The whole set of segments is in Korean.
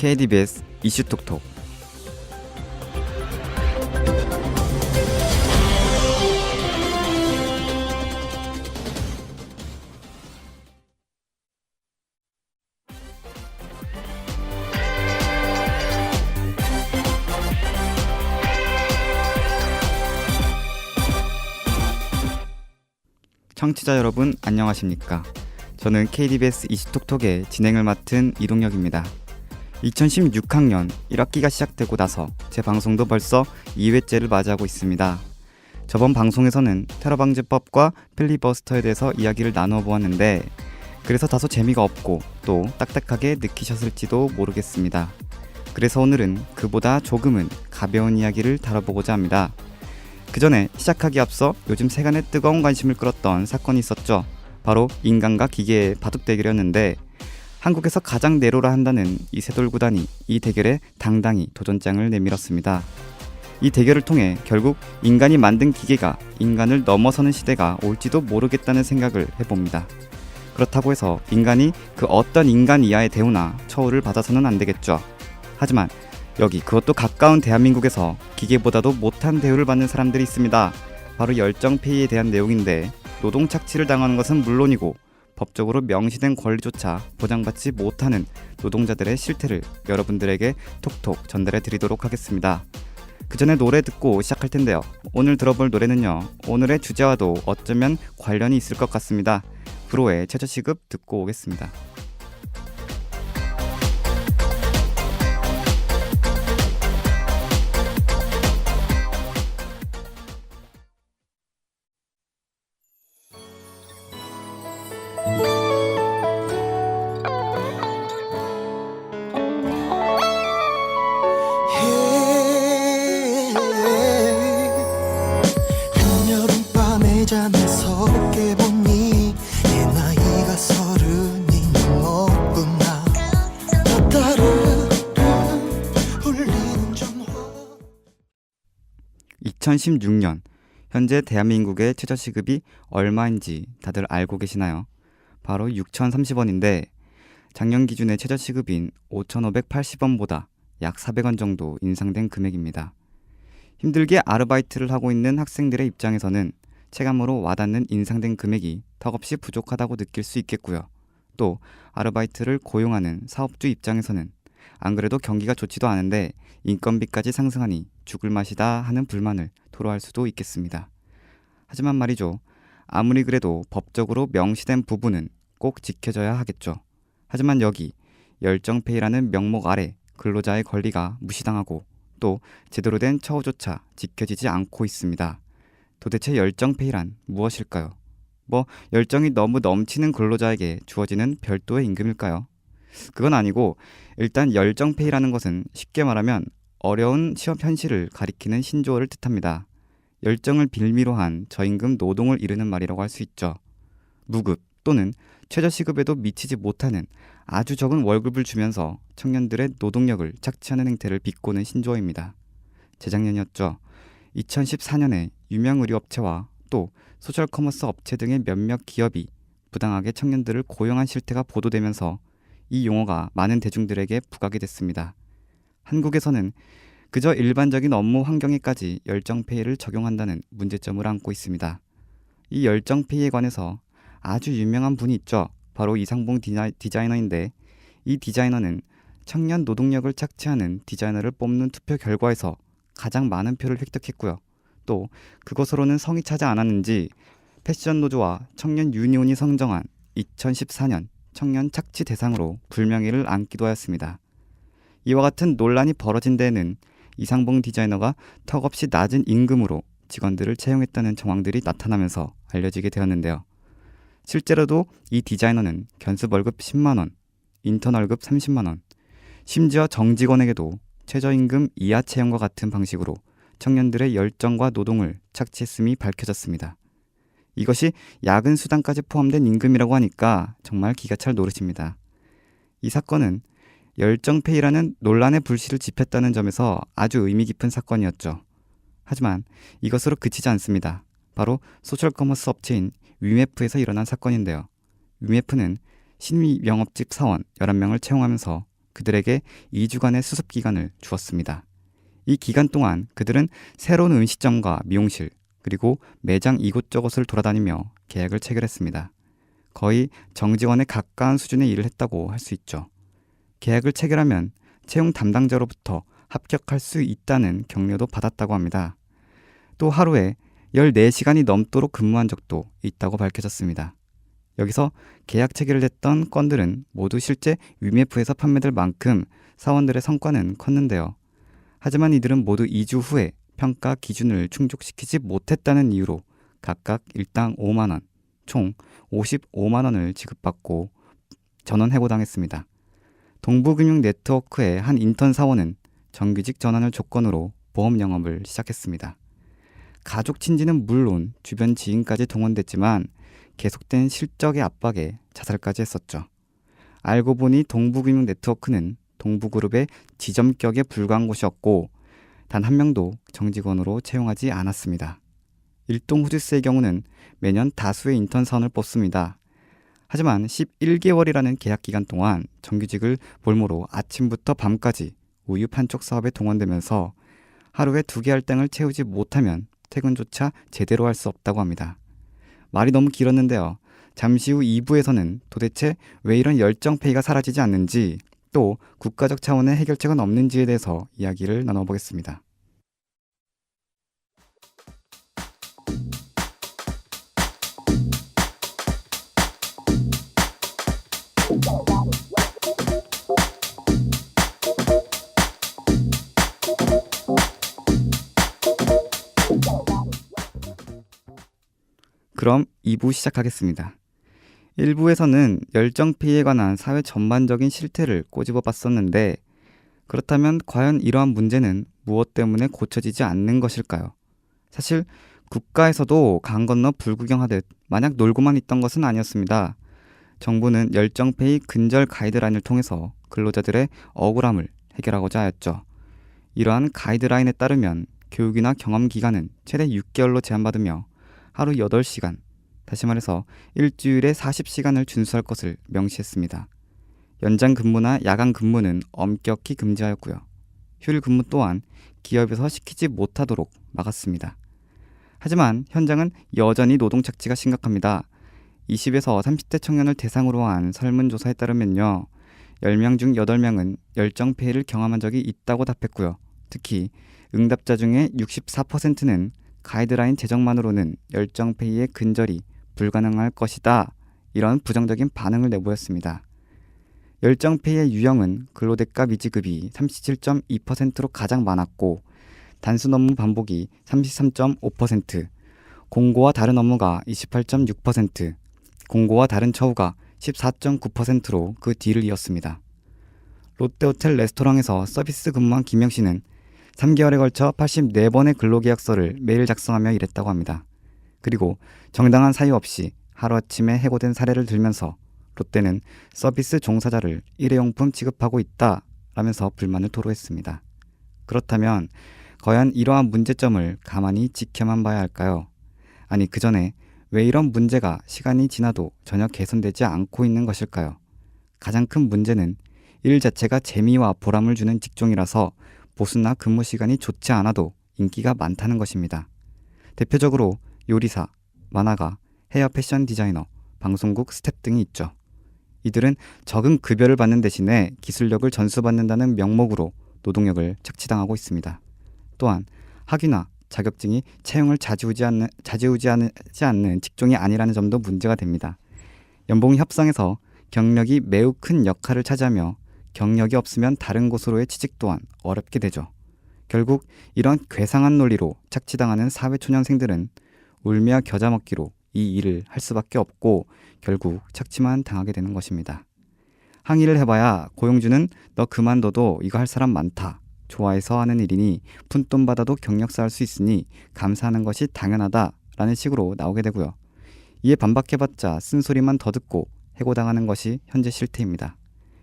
KDBS 이슈톡톡 청취자 여러분 안녕하십니까? 저는 KDBS 이슈톡톡의 진행을 맡은 이동혁입니다. 2016학년 1학기가 시작되고 나서 제 방송도 벌써 2회째를 맞이하고 있습니다. 저번 방송에서는 테러 방지법과 필리버스터에 대해서 이야기를 나누어 보았는데 그래서 다소 재미가 없고 또 딱딱하게 느끼셨을지도 모르겠습니다. 그래서 오늘은 그보다 조금은 가벼운 이야기를 다뤄보고자 합니다. 그 전에 시작하기 앞서 요즘 세간에 뜨거운 관심을 끌었던 사건이 있었죠. 바로 인간과 기계의 바둑 대결이었는데 한국에서 가장 내로라 한다는 이 세돌 구단이 이 대결에 당당히 도전장을 내밀었습니다. 이 대결을 통해 결국 인간이 만든 기계가 인간을 넘어서는 시대가 올지도 모르겠다는 생각을 해봅니다. 그렇다고 해서 인간이 그 어떤 인간 이하의 대우나 처우를 받아서는 안 되겠죠. 하지만 여기 그것도 가까운 대한민국에서 기계보다도 못한 대우를 받는 사람들이 있습니다. 바로 열정페이에 대한 내용인데 노동 착취를 당하는 것은 물론이고 법적으로 명시된 권리조차 보장받지 못하는 노동자들의 실태를 여러분들에게 톡톡 전달해 드리도록 하겠습니다. 그 전에 노래 듣고 시작할 텐데요. 오늘 들어볼 노래는요. 오늘의 주제와도 어쩌면 관련이 있을 것 같습니다. 브로의 최저시급 듣고 오겠습니다. 2016년 현재 대한민국의 최저 시급이 얼마인지 다들 알고 계시나요? 바로 6,030원인데 작년 기준의 최저 시급인 5,580원보다 약 400원 정도 인상된 금액입니다. 힘들게 아르바이트를 하고 있는 학생들의 입장에서는 체감으로 와닿는 인상된 금액이 턱없이 부족하다고 느낄 수 있겠고요. 또 아르바이트를 고용하는 사업주 입장에서는 안 그래도 경기가 좋지도 않은데 인건비까지 상승하니 죽을 맛이다 하는 불만을 토로할 수도 있겠습니다. 하지만 말이죠. 아무리 그래도 법적으로 명시된 부분은 꼭 지켜져야 하겠죠. 하지만 여기 열정페이라는 명목 아래 근로자의 권리가 무시당하고 또 제대로 된 처우조차 지켜지지 않고 있습니다. 도대체 열정페이란 무엇일까요? 뭐 열정이 너무 넘치는 근로자에게 주어지는 별도의 임금일까요? 그건 아니고 일단 열정페이라는 것은 쉽게 말하면 어려운 취업 현실을 가리키는 신조어를 뜻합니다. 열정을 빌미로 한 저임금 노동을 이르는 말이라고 할 수 있죠. 무급 또는 최저시급에도 미치지 못하는 아주 적은 월급을 주면서 청년들의 노동력을 착취하는 행태를 비꼬는 신조어입니다. 재작년이었죠. 2014년에 유명 의류업체와 또 소셜커머스 업체 등의 몇몇 기업이 부당하게 청년들을 고용한 실태가 보도되면서 이 용어가 많은 대중들에게 부각이 됐습니다. 한국에서는 그저 일반적인 업무 환경에까지 열정페이를 적용한다는 문제점을 안고 있습니다. 이 열정페이에 관해서 아주 유명한 분이 있죠. 바로 이상봉 디자, 디자이너인데 이 디자이너는 청년 노동력을 착취하는 디자이너를 뽑는 투표 결과에서 가장 많은 표를 획득했고요. 또 그것으로는 성이 차지 않았는지 패션 노조와 청년 유니온이 선정한 2014년 청년 착취 대상으로 불명예를 안기도 하였습니다. 이와 같은 논란이 벌어진 데에는 이상봉 디자이너가 턱없이 낮은 임금으로 직원들을 채용했다는 정황들이 나타나면서 알려지게 되었는데요. 실제로도 이 디자이너는 견습 월급 10만 원, 인턴 월급 30만 원, 심지어 정직원에게도 최저임금 이하 채용과 같은 방식으로 청년들의 열정과 노동을 착취했음이 밝혀졌습니다. 이것이 야근 수당까지 포함된 임금이라고 하니까 정말 기가 찰 노릇입니다. 이 사건은 열정페이라는 논란의 불씨를 지폈다는 점에서 아주 의미 깊은 사건이었죠. 하지만 이것으로 그치지 않습니다. 바로 소셜커머스 업체인 위메프에서 일어난 사건인데요. 위메프는 신위 명업직 사원 11명을 채용하면서 그들에게 2주간의 수습 기간을 주었습니다. 이 기간 동안 그들은 새로운 음식점과 미용실 그리고 매장 이곳저곳을 돌아다니며 계약을 체결했습니다. 거의 정직원에 가까운 수준의 일을 했다고 할 수 있죠. 계약을 체결하면 채용 담당자로부터 합격할 수 있다는 격려도 받았다고 합니다. 또 하루에 14시간이 넘도록 근무한 적도 있다고 밝혀졌습니다. 여기서 계약 체결을 했던 건들은 모두 실제 위메프에서 판매될 만큼 사원들의 성과는 컸는데요. 하지만 이들은 모두 2주 후에 평가 기준을 충족시키지 못했다는 이유로 각각 일당 5만 원, 총 55만 원을 지급받고 전원 해고당했습니다. 동부금융 네트워크의 한 인턴 사원은 정규직 전환을 조건으로 보험 영업을 시작했습니다. 가족 친지는 물론 주변 지인까지 동원됐지만 계속된 실적의 압박에 자살까지 했었죠. 알고 보니 동부금융 네트워크는 동부그룹의 지점격에 불과한 곳이었고 단 한 명도 정직원으로 채용하지 않았습니다. 일동 후디스의 경우는 매년 다수의 인턴 사원을 뽑습니다. 하지만 11개월이라는 계약 기간 동안 정규직을 볼모로 아침부터 밤까지 우유 판촉 사업에 동원되면서 하루에 두 개 할당을 채우지 못하면 퇴근조차 제대로 할 수 없다고 합니다. 말이 너무 길었는데요. 잠시 후 2부에서는 도대체 왜 이런 열정페이가 사라지지 않는지 또 국가적 차원의 해결책은 없는지에 대해서 이야기를 나눠보겠습니다. 그럼 2부 시작하겠습니다. 1부에서는 열정페이에 관한 사회 전반적인 실태를 꼬집어 봤었는데 그렇다면 과연 이러한 문제는 무엇 때문에 고쳐지지 않는 것일까요? 사실 국가에서도 강 건너 불구경하듯 마냥 놀고만 있던 것은 아니었습니다. 정부는 열정페이 근절 가이드라인을 통해서 근로자들의 억울함을 해결하고자 하였죠. 이러한 가이드라인에 따르면 교육이나 경험 기간은 최대 6개월로 제한받으며 하루 8시간, 다시 말해서 일주일에 40시간을 준수할 것을 명시했습니다. 연장 근무나 야간 근무는 엄격히 금지하였고요. 휴일 근무 또한 기업에서 시키지 못하도록 막았습니다. 하지만 현장은 여전히 노동 착취가 심각합니다. 20에서 30대 청년을 대상으로 한 설문조사에 따르면요. 10명 중 8명은 열정 폐해를 경험한 적이 있다고 답했고요. 특히 응답자 중에 64%는 가이드라인 제정만으로는 열정페이의 근절이 불가능할 것이다. 이런 부정적인 반응을 내보였습니다. 열정페이의 유형은 근로대가 미지급이 37.2%로 가장 많았고 단순 업무 반복이 33.5%, 공고와 다른 업무가 28.6%, 공고와 다른 처우가 14.9%로 그 뒤를 이었습니다. 롯데호텔 레스토랑에서 서비스 근무한 김영 씨는 3개월에 걸쳐 84번의 근로계약서를 매일 작성하며 일했다고 합니다. 그리고 정당한 사유 없이 하루아침에 해고된 사례를 들면서 롯데는 서비스 종사자를 일회용품 취급하고 있다 라면서 불만을 토로했습니다. 그렇다면 과연 이러한 문제점을 가만히 지켜만 봐야 할까요? 아니 그 전에 왜 이런 문제가 시간이 지나도 전혀 개선되지 않고 있는 것일까요? 가장 큰 문제는 일 자체가 재미와 보람을 주는 직종이라서 보수나 근무 시간이 좋지 않아도 인기가 많다는 것입니다. 대표적으로 요리사, 만화가, 헤어 패션 디자이너, 방송국 스탭 등이 있죠. 이들은 적은 급여를 받는 대신에 기술력을 전수받는다는 명목으로 노동력을 착취당하고 있습니다. 또한 학위나 자격증이 채용을 자지우지 않는, 자지우지하지 않는 직종이 아니라는 점도 문제가 됩니다. 연봉 협상에서 경력이 매우 큰 역할을 차지하며 경력이 없으면 다른 곳으로의 취직 또한 어렵게 되죠. 결국 이런 괴상한 논리로 착취당하는 사회초년생들은 울며 겨자 먹기로 이 일을 할 수밖에 없고 결국 착취만 당하게 되는 것입니다. 항의를 해봐야 고용주는 너 그만둬도 이거 할 사람 많다. 좋아해서 하는 일이니 푼돈 받아도 경력 쌓을 수 있으니 감사하는 것이 당연하다. 라는 식으로 나오게 되고요. 이에 반박해봤자 쓴소리만 더 듣고 해고당하는 것이 현재 실태입니다.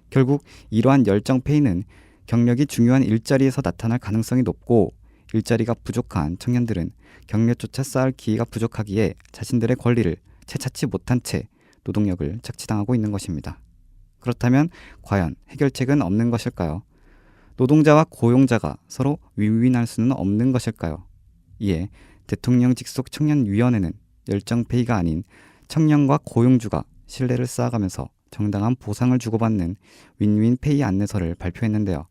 결국 이러한 열정 페이는 경력이 중요한 일자리에서 나타날 가능성이 높고 일자리가 부족한 청년들은 경력조차 쌓을 기회가 부족하기에 자신들의 권리를 채찾지 못한 채 노동력을 착취당하고 있는 것입니다. 그렇다면 과연 해결책은 없는 것일까요? 노동자와 고용자가 서로 윈윈할 수는 없는 것일까요? 이에 대통령 직속 청년위원회는 열정페이가 아닌 청년과 고용주가 신뢰를 쌓아가면서 정당한 보상을 주고받는 윈윈 페이 안내서를 발표했는데요.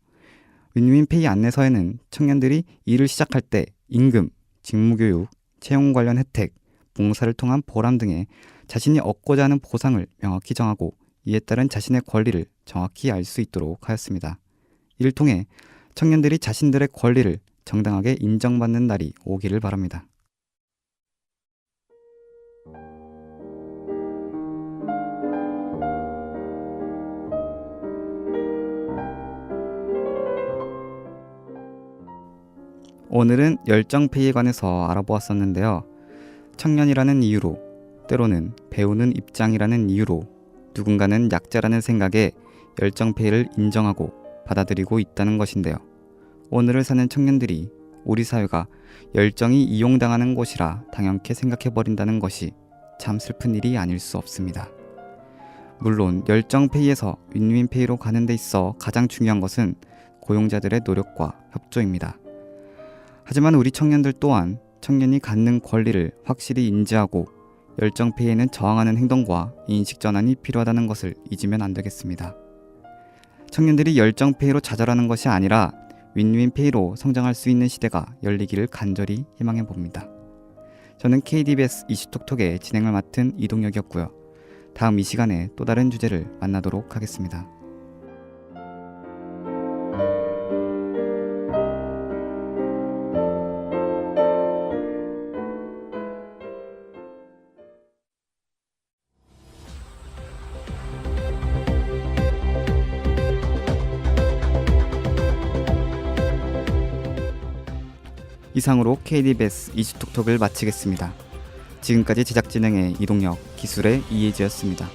윈윈 페이 안내서에는 청년들이 일을 시작할 때 임금, 직무교육, 채용 관련 혜택, 봉사를 통한 보람 등의 자신이 얻고자 하는 보상을 명확히 정하고 이에 따른 자신의 권리를 정확히 알 수 있도록 하였습니다. 이를 통해 청년들이 자신들의 권리를 정당하게 인정받는 날이 오기를 바랍니다. 오늘은 열정페이에 관해서 알아보았었는데요. 청년이라는 이유로 때로는 배우는 입장이라는 이유로 누군가는 약자라는 생각에 열정페이를 인정하고 받아들이고 있다는 것인데요. 오늘을 사는 청년들이 우리 사회가 열정이 이용당하는 곳이라 당연케 생각해버린다는 것이 참 슬픈 일이 아닐 수 없습니다. 물론 열정페이에서 윈윈페이로 가는 데 있어 가장 중요한 것은 고용자들의 노력과 협조입니다. 하지만 우리 청년들 또한 청년이 갖는 권리를 확실히 인지하고 열정페이에는 저항하는 행동과 인식 전환이 필요하다는 것을 잊으면 안 되겠습니다. 청년들이 열정페이로 좌절하는 것이 아니라 윈윈 페이로 성장할 수 있는 시대가 열리기를 간절히 희망해 봅니다. 저는 KDBS 이슈톡톡의 진행을 맡은 이동혁이었고요. 다음 이 시간에 또 다른 주제를 만나도록 하겠습니다. 이상으로 KDBS 이슈톡톡을 마치겠습니다. 지금까지 제작 진행의 이동혁, 기술의 이혜지였습니다.